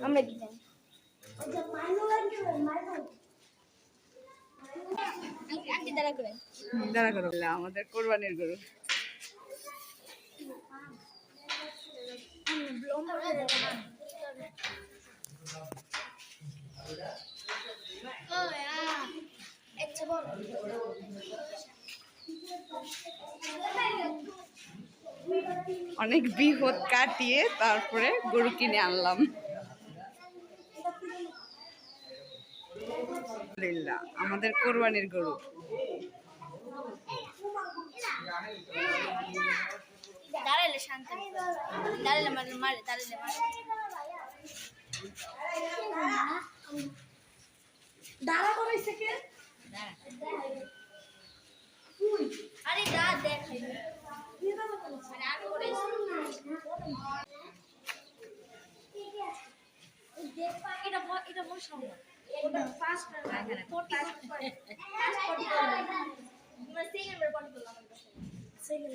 আমরা কি জানি? দাঁড়া করো। আমাদের কোরবানির গরু। আচ্ছা বল অনেক বিপদ কাটিয়ে তারপরে গরু কিনে আনলাম। আলহামদুলিল্লাহ, আমাদের কোরবানির গরু। দাঁড়াইলে শান্ত। দাঁড়াইলে মারে মারে দাঁড়াইলে মারে। দাঁড়া করাইছে কে? আরে দা দেখ। মানে আমি করাইছি এটা এটা বসাও না। ওটা ফার্স্ট ফার্স্ট সেকেন্ড সেকেন্ড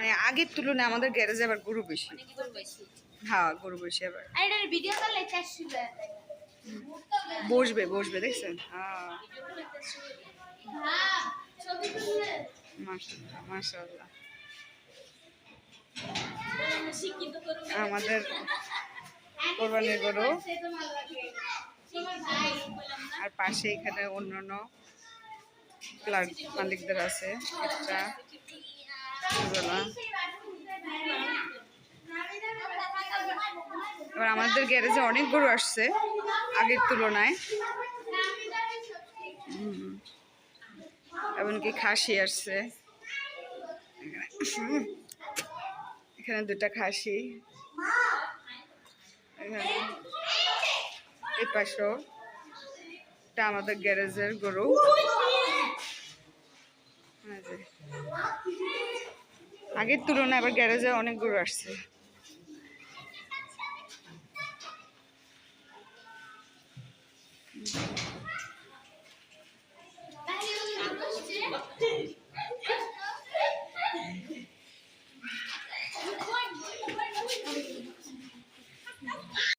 মানে আগের তুলনায় আমাদের গ্যারেজে আবার গরু বেশি। হ্যাঁ গরু বেশি আবার। বসবে বসবে দেখছেন? হ্যাঁ। হ্যাঁ করুন আমাদের কোরবানির গরু। আর পাশে এখানে অন্যান্য মালিকদের আছে একটা। এবার আমাদের গ্যারেজে অনেক গরু আসছে, আগের তুলনায়। এমনকি খাসি আসছে। এখানে- দুটা খাসি। এই পাশেও এটা আমাদের গ্যারেজের গরু এই যে। আগের তুলনায় আবার গ্যারেজে অনেক গরু আসছে।